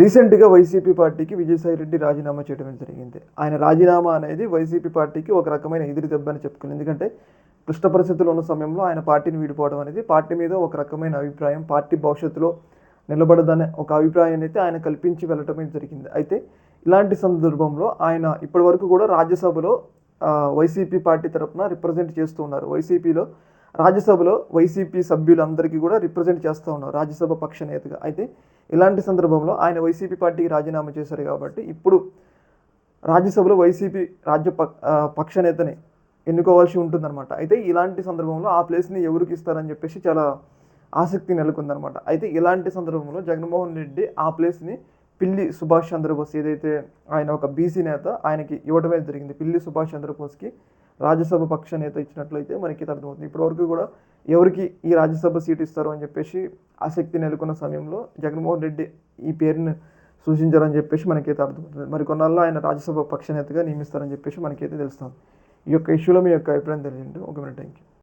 రీసెంట్గా వైసీపీ పార్టీకి విజయసాయి రెడ్డి రాజీనామా చేయడం జరిగింది. ఆయన రాజీనామా అనేది వైసీపీ పార్టీకి ఒక రకమైన ఎదురు దెబ్బ అని చెప్పుకుని ఎందుకంటే క్లిష్ట పరిస్థితులు ఉన్న సమయంలో ఆయన పార్టీని వీడిపోవడం అనేది పార్టీ మీద ఒక రకమైన అభిప్రాయం పార్టీ భవిష్యత్తులో నిలబడదనే ఒక అభిప్రాయాన్ని అయితే ఆయన కల్పించి వెళ్ళటమే జరిగింది. అయితే ఇలాంటి సందర్భంలో ఆయన ఇప్పటివరకు కూడా రాజ్యసభలో వైసీపీ పార్టీ తరఫున రిప్రజెంట్ చేస్తూ ఉన్నారు. వైసీపీలో రాజ్యసభలో వైసీపీ సభ్యులందరికీ కూడా రిప్రజెంట్ చేస్తూ ఉన్నారు రాజ్యసభ పక్ష నేతగా. అయితే ఇలాంటి సందర్భంలో ఆయన వైసీపీ పార్టీకి రాజీనామా చేశారు కాబట్టి ఇప్పుడు రాజ్యసభలో వైసీపీ రాజ్య పక్ష నేతని ఎన్నుకోవాల్సి ఉంటుందన్నమాట. అయితే ఇలాంటి సందర్భంలో ఆ ప్లేస్ని ఎవరికి ఇస్తారని చెప్పేసి చాలా ఆసక్తి నెలకొందనమాట అయితే ఇలాంటి సందర్భంలో జగన్మోహన్ రెడ్డి ఆ ప్లేస్ని పిల్లి సుభాష్ చంద్రబోస్ ఏదైతే ఆయన ఒక బీసీ నేత ఆయనకి ఇవ్వడమే జరిగింది. పిల్లి సుభాష్ చంద్రబోస్కి రాజ్యసభ పక్ష నేత ఇచ్చినట్లయితే మనకి అర్థమవుతుంది. ఇప్పటివరకు కూడా ఎవరికి ఈ రాజ్యసభ సీటు ఇస్తారు అని చెప్పేసి ఆసక్తి నెలకొన్న సమయంలో జగన్మోహన్ రెడ్డి ఈ పేరుని సూచించారని చెప్పేసి మనకైతే అర్థమవుతుంది. మరి కొన్నాళ్ళు ఆయన రాజ్యసభ పక్ష నేతగా నియమిస్తారని చెప్పేసి మనకైతే తెలుస్తుంది. ఈ యొక్క ఇష్యూలో మీ యొక్క అభిప్రాయం తెలియజేయండి. ఒక మినిట్ థ్యాంక్ యూ